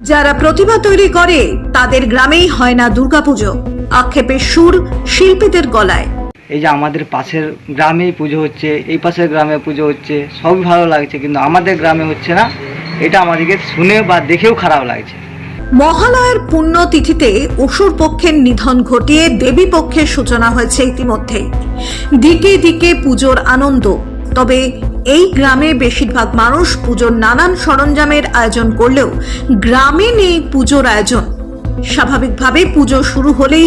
যারা প্রতিভা তৈরি করে তাদের গ্রামেই হয় না দুর্গাপুজো। আক্ষেপের সুর শিল্পীদের গলায়। এই যে আমাদের পাশের গ্রামেই পুজো হচ্ছে এই পাশের গ্রামে পুজো হচ্ছে সবই ভালো লাগছে কিন্তু আমাদের গ্রামে হচ্ছে না। এটা আমাদেরকে শুনে বা দেখেও খারাপ লাগছে। মহালয়ের পুণ্য তিথিতে অসুর পক্ষের নিধন ঘটিয়ে দেবী পক্ষের সূচনা হয়েছে ইতিমধ্যেই। দিকে দিকে পুজোর আনন্দ তবে এই গ্রামে বেশিরভাগ মানুষ পুজোর নানান সরঞ্জামের আয়োজন করলেও গ্রামে নেই পুজোর আয়োজন। স্বাভাবিকভাবে পুজো শুরু হলেই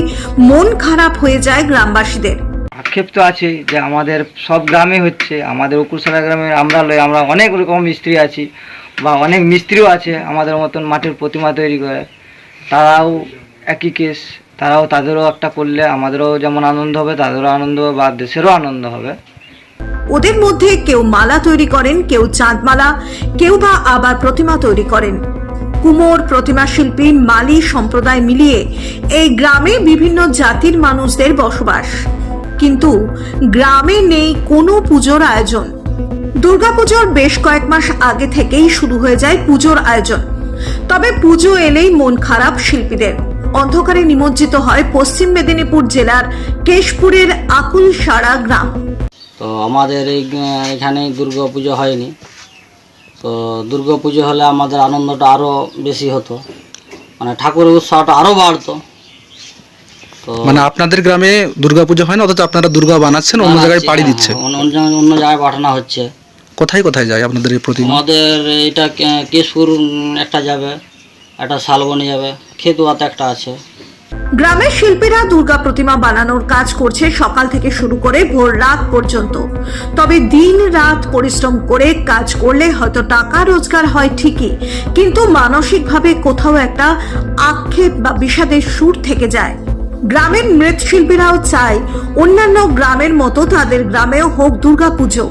মন খারাপ হয়ে যায় গ্রামবাসীদের। আক্ষেপ তো আছে যে আমাদের সব গ্রামে হচ্ছে, আমাদের উকুরসালা গ্রামে আমরা লই আমরা অনেক রকম মিস্ত্রি আছি বা অনেক মিস্ত্রিও আছে আমাদের মতন মাটির প্রতিমা তৈরি করে। তারাও একই কেস, তারাও তাদেরও একটা করলে আমাদেরও যেমন আনন্দ হবে, তাদেরও আনন্দ হবে বা দেশেরও আনন্দ হবে। ওদের মধ্যে কেউ মালা তৈরি করেন, কেউ চাঁদমালা, কেউ বা আবার প্রতিমা তৈরি করেন। কুমোর, প্রতিমা শিল্পী, মালি সম্প্রদায় মিলিয়ে এই গ্রামে বিভিন্ন জাতির মানুষদের বসবাস। কিন্তু গ্রামে নেই কোনো পুজোর আয়োজন। দুর্গাপুজোর বেশ কয়েক মাস আগে থেকেই শুরু হয়ে যায় পুজোর আয়োজন। তবে পুজো এলেই মন খারাপ শিল্পীদের। অন্ধকারে নিমজ্জিত হয় পশ্চিম মেদিনীপুর জেলার কেশপুরের আকুল সারা গ্রাম। তো আমাদের এই এখানে দুর্গা পুজো হয়নি। তো দুর্গা পুজো হলে আমাদের আনন্দটা আরও বেশি হতো। মানে ঠাকুরের উৎসাহটা আরও বাড়তো। তো মানে আপনাদের গ্রামে দুর্গাপুজো হয় না অথচ আপনারা দুর্গা বানাচ্ছেন অন্য জায়গায় পাড়ি হ্যাঁ, দিচ্ছে। অন্য অন্য জায়গায়- অন্য জায়গায় পাঠানো হচ্ছে। কোথায় কোথায় যায় আপনাদের এই প্রতিমা? আমাদের এটা কেশপুর একটা যাবে একটা শালবনি যাবে খেতুয়াতে একটা আছে। গ্রামের শিল্পীরা দুর্গা প্রতিমা বানানোর কাজ করছে সকাল থেকে শুরু করে ভোর রাত পর্যন্ত। তবে দিন রাত পরিশ্রম করে কাজ করলে হয়তো টাকা রোজগার হয় ঠিকই, কিন্তু মানসিকভাবে কোথাও একটা আক্ষেপ বা বিষাদের সুর থেকে যায়। গ্রামের মৃৎশিল্পীরাও চায় অন্যান্য গ্রামের মতো তাদের গ্রামেও হোক দুর্গাপুজো।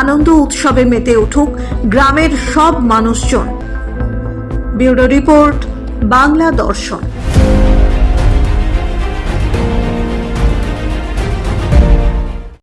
আনন্দ উৎসবে মেতে উঠুক গ্রামের সব মানুষজন। ব্যুরো রিপোর্ট, বাংলা দর্শন।